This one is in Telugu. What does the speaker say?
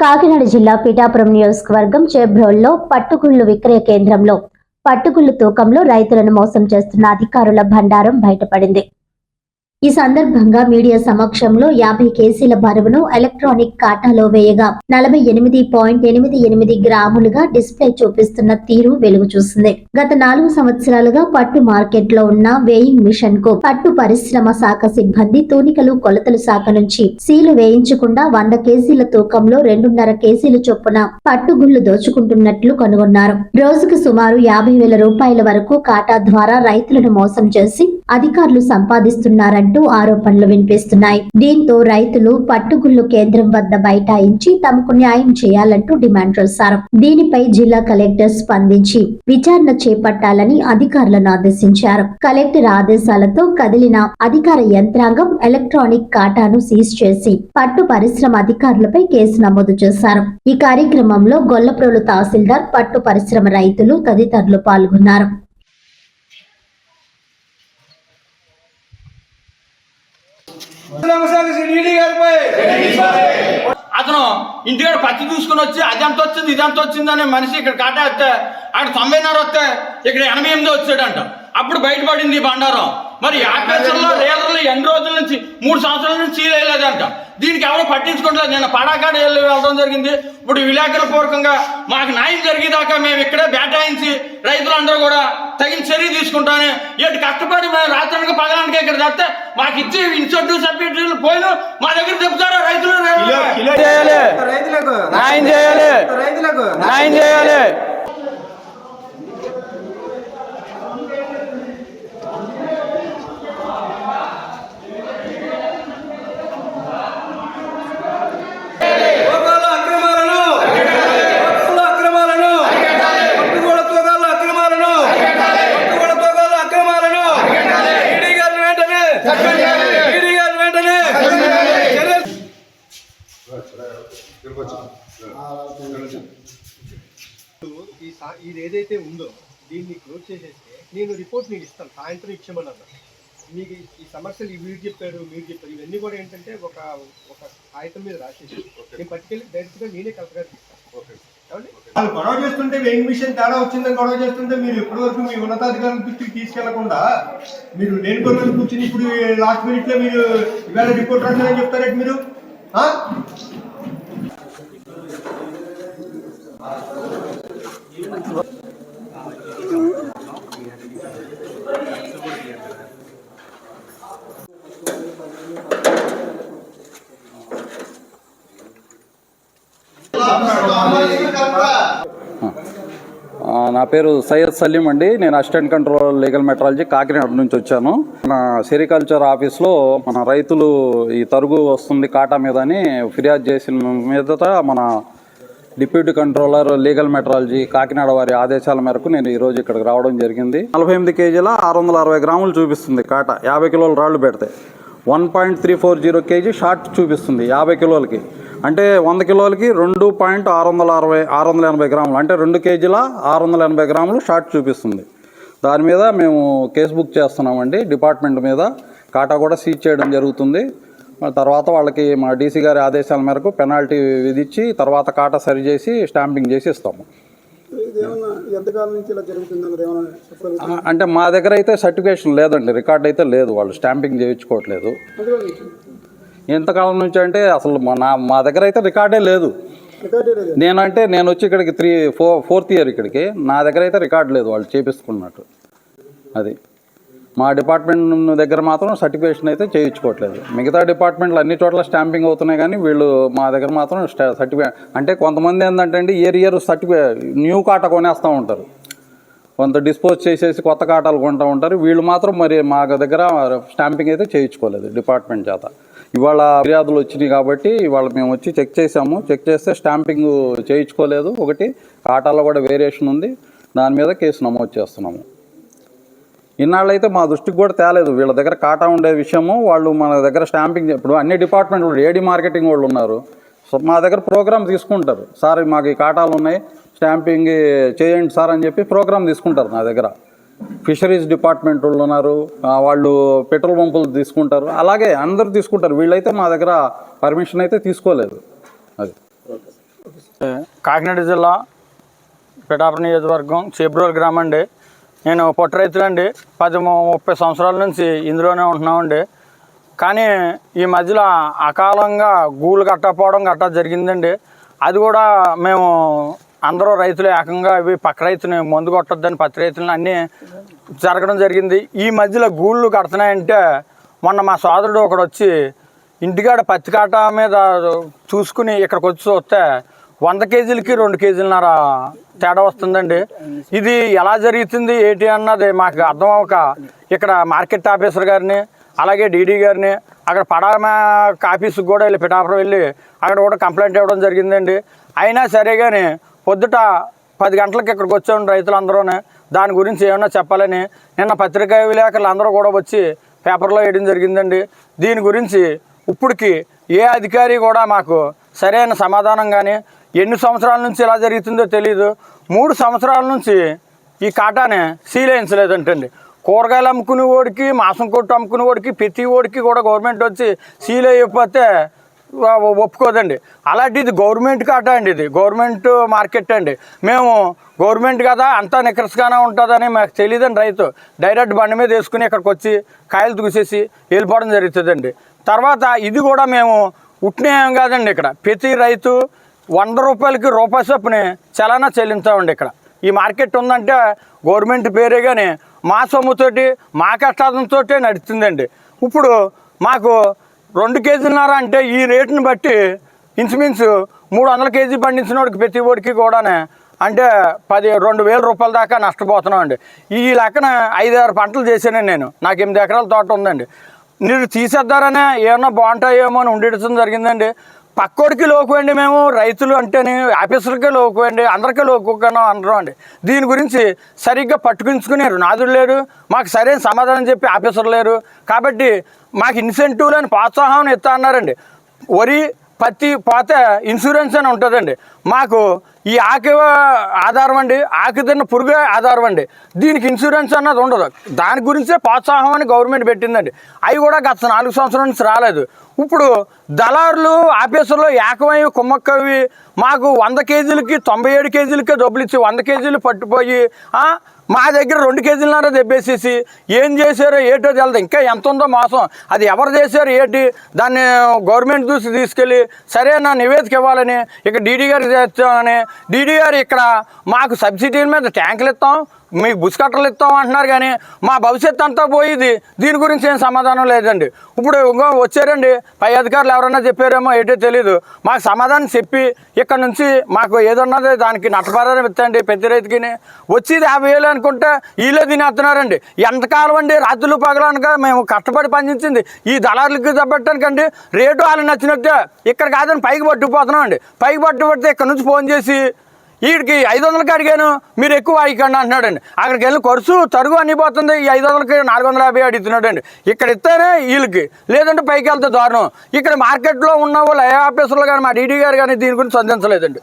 కాకినాడ జిల్లా పిఠాపురం నియోజకవర్గం చేబ్రోల్లో పట్టుగుళ్ళు విక్రయ కేంద్రంలో పట్టుగుళ్ళు తూకంలో రైతులను మోసం చేస్తున్న అధికారుల భండారం బయటపడింది. ఈ సందర్భంగా మీడియా సమక్షంలో యాభై కేసీల బరువును ఎలక్ట్రానిక్ కాటాలో వేయగా నలభై ఎనిమిది పాయింట్ ఎనిమిది ఎనిమిది గ్రాములుగా డిస్ప్లే చూపిస్తున్న తీరు వెలుగు చూసింది. గత నాలుగు సంవత్సరాలుగా పట్టు మార్కెట్లో ఉన్న వేయింగ్ మిషన్కు పట్టు పరిశ్రమ శాఖ సిబ్బంది తూనికలు కొలతలు శాఖ నుంచి సీలు వేయించకుండా వంద కేజీల తూకంలో రెండున్నర కేజీల చొప్పున పట్టుగుళ్ళు దోచుకుంటున్నట్లు కనుగొన్నారు. రోజుకు సుమారు యాభై వేల రూపాయల వరకు కాటా ద్వారా రైతులను మోసం చేసి అధికారులు సంపాదిస్తున్నారంటే ఆరోపణలు వినిపిస్తున్నాయి. దీంతో రైతులు పట్టుగుళ్ళు కేంద్రం వద్ద బైఠాయించి తమకు న్యాయం చేయాలంటూ డిమాండ్ చేశారు దీనిపై జిల్లా కలెక్టర్ స్పందించి విచారణ చేపట్టాలని అధికారులను ఆదేశించారు. కలెక్టర్ ఆదేశాలతో కదిలిన అధికార యంత్రాంగం ఎలక్ట్రానిక్ కాటాను సీజ్ చేసి పట్టు పరిశ్రమ అధికారులపై కేసు నమోదు చేశారు. ఈ కార్యక్రమంలో గొల్లప్రోలు తహసీల్దార్ పట్టు పరిశ్రమ రైతులు తదితరులు పాల్గొన్నారు డీడీ గారిపై అతను ఇంటికాడ పత్తి చూసుకుని వచ్చి అదంతా వచ్చింది ఇది ఎంత వచ్చింది అనే మనిషి ఇక్కడ కాటా వస్తే అక్కడ తొంభైన్నర వస్తే ఇక్కడ ఎనభై ఎనిమిది వచ్చాడంట అప్పుడు బయటపడింది ఈ బండారం మరి యాపేసర్లో రేలర్లు ఎన్ని రోజుల నుంచి మూడు సంవత్సరాల నుంచి సీల్ వేయలేదంట దీనికి ఎవరు పట్టించుకుంటలేదు నేను పడాకాడ వెళ్ళి వెళ్ళడం జరిగింది ఇప్పుడు విలేకరుల పూర్వకంగా మాకు న్యాయం జరిగేదాకా మేము ఇక్కడే బేటాయించి రైతులందరూ కూడా తగిన చర్య తీసుకుంటాను. ఏటు కష్టపడి మేము రాత్రికి పగలానికి ఇక్కడ తెస్తే మాకు ఇచ్చి ఇన్సెంటివ్ సబ్సిడీలు పోయిన మా దగ్గర చెప్తారు రైతులు? చేయాలి? రైతులకు న్యాయం చేయాలి? రైతులకు. న్యాయం చేయాలి? ఇది ఏదైతే ఉందో దీన్ని క్లోజ్ చేసేస్తే నేను రిపోర్ట్ మీకు ఇస్తాను సాయంత్రం ఇచ్చేమన్నారు మీకు ఈ- సమస్యలు ఈ వీరు చెప్పారు మీరు చెప్పారు ఇవన్నీ కూడా ఏంటంటే ఒక ఒక కాగితం మీద రాసేసి నేను పట్టుకెళ్ళి డైరెక్ట్గా నేనే కలెక్టర్ ఇస్తాను? వాళ్ళు గొడవ చేస్తుంటే వెయింగ్ మిషన్ తేడా వచ్చిందని గొడవ చేస్తుంటే మీరు ఇప్పటి వరకు మీ ఉన్నతాధికారుల దృష్టికి తీసుకెళ్ళకుండా మీరు నేను కొన్ని కూర్చుని ఇప్పుడు లాస్ట్ మినిట్లో మీరు ఇవాళ రిపోర్ట్ రాశారని చెప్తారేంటి మీరు? నా పేరు సయ్యద్ సలీం అండి. నేను assistant control legal metrology Kakinada నుంచి వచ్చాను. మన సెరికల్చర్ ఆఫీస్లో మన రైతులు ఈ తరుగు వస్తుంది కాటా మీద అని ఫిర్యాదు చేసిన మీదట మన deputy controller legal metrology Kakinada వారి ఆదేశాల మేరకు నేను ఈరోజు ఇక్కడికి రావడం జరిగింది. నలభై ఎనిమిది కేజీల ఆరు వందల అరవై గ్రాములు చూపిస్తుంది కాటా. యాభై కిలోల రాళ్ళు పెడితే. One point three four zero KG short చూపిస్తుంది యాభై కిలోలకి. అంటే వంద కిలోలకి రెండు పాయింట్ ఆరు వందల అరవై ఆరు వందల ఎనభై గ్రాములు. అంటే రెండు కేజీల ఆరు వందల ఎనభై గ్రాములు షార్ట్ చూపిస్తుంది. దాని మీద మేము కేసు బుక్ చేస్తున్నామండి. డిపార్ట్మెంట్ మీద కాటా కూడా సీజ్ చేయడం జరుగుతుంది. తర్వాత వాళ్ళకి మా డీసీ గారి ఆదేశాల మేరకు పెనాల్టీ విధించి తర్వాత కాటా సరిచేసి స్టాంపింగ్ చేసి ఇస్తాము. అంటే మా దగ్గర అయితే సర్టిఫికేషన్ లేదండి. రికార్డ్ అయితే లేదు. వాళ్ళు స్టాంపింగ్ చేయించుకోవట్లేదు. ఎంతకాలం నుంచి? అంటే అసలు మా నా మా దగ్గర అయితే రికార్డే లేదు. రికార్డే లేదు. నేనంటే నేను వచ్చి ఇక్కడికి త్రీ ఫోర్ ఫోర్త్ ఇయర్ ఇక్కడికి. నా దగ్గర అయితే రికార్డ్ లేదు వాళ్ళు చేపిస్తున్నట్టు. అది. మా డిపార్ట్మెంట్ దగ్గర మాత్రం సర్టిఫికేషన్ అయితే చేయించుకోవట్లేదు. మిగతా డిపార్ట్మెంట్లు అన్ని చోట్ల స్టాంపింగ్ అవుతున్నాయి కానీ వీళ్ళు మా దగ్గర మాత్రం సర్టిఫికేట్ అంటే కొంతమంది ఏంటంటే అండి ఇయర్ ఇయర్ సర్టిఫికేట్ న్యూ కాట కొనేస్తూ ఉంటారు. కొంత డిస్పోజ్ చేసేసి కొత్త కాటాలు కొంటూ ఉంటారు. వీళ్ళు మాత్రం మరి మా దగ్గర స్టాంపింగ్ అయితే చేయించుకోలేదు డిపార్ట్మెంట్ చేత. ఇవాళ ఫిర్యాదులు వచ్చినాయి కాబట్టి ఇవాళ మేము వచ్చి చెక్ చేసాము చెక్ చేస్తే స్టాంపింగ్ చేయించుకోలేదు. ఒకటి కాటాల్లో కూడా వేరియేషన్ ఉంది. దాని మీద కేసు నమోదు చేస్తున్నాము. ఇన్నాళ్ళు అయితే మా దృష్టికి కూడా తేలేదు. వీళ్ళ దగ్గర కాటా ఉండే విషయము వాళ్ళు మన దగ్గర స్టాంపింగ్ ఇప్పుడు అన్ని డిపార్ట్మెంట్లు ఏడీ మార్కెటింగ్ వాళ్ళు ఉన్నారు. సో మా దగ్గర ప్రోగ్రామ్ తీసుకుంటారు. సార్ మాకు ఈ కాటాలు ఉన్నాయి స్టాంపింగ్ చేయండి సార్ అని చెప్పి ప్రోగ్రామ్ తీసుకుంటారు నా దగ్గర. ఫిషరీస్ డిపార్ట్మెంట్ వాళ్ళు ఉన్నారు వాళ్ళు పెట్రోల్ పంపులు తీసుకుంటారు. అలాగే అందరూ తీసుకుంటారు. వీళ్ళైతే మా దగ్గర పర్మిషన్ అయితే తీసుకోలేదు. అది. కాకినాడ జిల్లా పిఠాపురం నియోజకవర్గం చేబ్రోల్ గ్రామం అండి. నేను పొట్ట రైతులండి. పది ముప్పై సంవత్సరాల నుంచి ఇందులోనే ఉంటున్నామండి. కానీ ఈ మధ్యలో అకాలంగా గూళ్ళు కట్టకపోవడం గట్టా జరిగిందండి. అది కూడా మేము అందరూ రైతులు ఏకంగా ఇవి పక్క రైతుని మందు కొట్టద్దని పత్తి రైతులను అన్నీ జరగడం జరిగింది. ఈ మధ్యలో గూళ్ళు కడుతున్నాయంటే మొన్న మా సోదరుడు ఒకడు వచ్చి ఇంటికాడ పత్తి కాట మీద చూసుకుని ఇక్కడికి వచ్చి చూస్తే వంద కేజీలకి రెండు కేజీలన్నర తేడా వస్తుందండి. ఇది ఎలా జరుగుతుంది ఏంటి అన్నది మాకు అర్థం అవ్వక ఇక్కడ మార్కెట్ ఆఫీసర్ గారిని అలాగే డీడీ గారిని అక్కడ పడామా ఆఫీస్కి కూడా వెళ్ళి పిఠాపురం వెళ్ళి అక్కడ కూడా కంప్లైంట్ ఇవ్వడం జరిగిందండి. అయినా సరే కానీ పొద్దుట పది గంటలకు ఇక్కడికి వచ్చాము రైతులందరూ దాని గురించి ఏమన్నా చెప్పాలని నిన్న పత్రికా విలేకరులు అందరూ కూడా వచ్చి పేపర్లో వేయడం జరిగిందండి. దీని గురించి ఇప్పటికి ఏ అధికారి కూడా మాకు సరైన సమాధానం కానీ ఎన్ని సంవత్సరాల నుంచి ఇలా జరుగుతుందో తెలియదు మూడు సంవత్సరాల నుంచి ఈ కాటానే సీలేయించలేదంటండి కూరగాయలు అమ్ముకునే వాడికి మాంసం కొట్టు అమ్ముకునే వాడికి ప్రతి వాడికి కూడా గవర్నమెంట్ వచ్చి సీల్ అయిపోతే ఒప్పుకోదండి. అలాంటిది గవర్నమెంట్ కాటా అండి ఇది. గవర్నమెంట్ మార్కెట్ అండి. మేము గవర్నమెంట్ కదా అంతా నికరస్గానే ఉంటుందని మాకు తెలియదండి రైతు. డైరెక్ట్ బండి మీద వేసుకుని ఇక్కడికి వచ్చి కాయలు తూసేసి వెళ్ళిపోవడం జరుగుతుందండి. తర్వాత ఇది కూడా మేము ఉట్టినేం కాదండి ఇక్కడ. ప్రతి రైతు వంద రూపాయలకి రూపాయి చొప్పుని చలానా చెల్లించామండి ఇక్కడ. ఈ మార్కెట్ ఉందంటే గవర్నమెంట్ పేరే కానీ మా సొమ్ముతోటి మా కష్టాలతో నడుస్తుందండి. ఇప్పుడు మాకు రెండు కేజీలన్నర అంటే ఈ రేటుని బట్టి ఇంచుమించు మూడు వందల కేజీ పండించిన వాడికి ప్రతి వాడికి కూడానే అంటే పది రెండు వేల రూపాయల దాకా నష్టపోతున్నాం అండి ఈ లెక్కన ఐదు ఆరు పంటలు చేశాను నేను. నాకు ఎనిమిది ఎకరాల తోట ఉందండి. మీరు తీసేద్దారనే ఏమన్నా బాగుంటాయేమో అని ఉండడం జరిగిందండి. పక్కోడికి లోకువండి మేము రైతులు అంటేనే ఆఫీసర్కే లోకువండి అందరికీ లోకుగానో అనరు అండి. దీని గురించి సరిగ్గా పట్టుకుంచుకునే నాదుడు లేరు మాకు సరైన సమాధానం చెప్పి ఆఫీసర్ లేరు. కాబట్టి మాకు ఇన్సెంటివ్లు అని ప్రోత్సాహం ఇస్తా అన్నారండి. వరి పత్తి పోతే ఇన్సూరెన్స్ అని ఉంటుందండి. మాకు ఈ ఆకు ఆధారం అండి ఆకు తిన్న పురుగు ఆధారం అండి. దీనికి ఇన్సూరెన్స్ అన్నది ఉండదు. దాని గురించే ప్రోత్సాహం అని గవర్నమెంట్ పెట్టిందండి. అవి కూడా గత నాలుగు సంవత్సరాల నుంచి రాలేదు. ఇప్పుడు దళారులు ఆఫీసుల్లో ఏకమై కుమ్మక్కవి మాకు వంద కేజీలకి తొంభై ఏడు కేజీలకే డబ్బులు ఇచ్చి వంద కేజీలు పట్టుపోయి మా దగ్గర రెండు కేజీలన్నర తెప్పేసేసి ఏం చేశారో ఏటో తెలదు. ఇంకా ఎంత ఉందో మాసం. అది ఎవరు చేశారు ఏంటి? దాన్ని గవర్నమెంట్ చూసి తీసుకెళ్ళి సరే నా నివేదిక ఇవ్వాలని ఇక డీడీ గారికి చేస్తామని డీడీ గారు ఇక్కడ మాకు సబ్సిడీల మీద ట్యాంకులు ఇస్తాం. మీకు బుసికట్టలు ఇస్తాం అంటున్నారు కానీ మా భవిష్యత్తు అంతా పోయింది దీని గురించి ఏం సమాధానం లేదండి. ఇప్పుడు ఇంకో వచ్చారండి పై అధికారులు ఎవరన్నా చెప్పారేమో ఏంటో తెలియదు మాకు సమాధానం చెప్పి ఇక్కడ నుంచి మాకు ఏదన్నది దానికి నష్టపరిహారం ఇస్తండి ప్రతి రైతుకి వచ్చేది యాభై వేలు అనుకుంటే వీళ్ళే తినేస్తున్నారండి. ఎంతకాలం అండి రాత్రులు పగలనక మేము కష్టపడి పనిచింది ఈ దళారులకి దెబ్బట్టడానికండి రేటు వాళ్ళు నచ్చినట్టే ఇక్కడ కాదని పైకి పట్టుకుపోతున్నాం అండి పైకి పట్టుబడితే ఇక్కడ నుంచి ఫోన్ చేసి వీడికి ఐదు వందలకి అడిగాను. మీరు ఎక్కువ అడిగండి అంటున్నాడండి. అక్కడికి వెళ్ళి ఖర్చు తరుగు అన్ని పోతుంది. ఈ ఐదు వందలకి నాలుగు వందల యాభై అడుగుతున్నాడండి. ఇక్కడ ఇస్తేనే వీళ్ళకి. లేదంటే పైకి వెళ్తే దారుణం. ఇక్కడ మార్కెట్లో ఉన్న వాళ్ళు ఏ ఆఫీసర్లు కానీ మా డీడీ గారు కానీ దీని గురించి సంధించలేదండి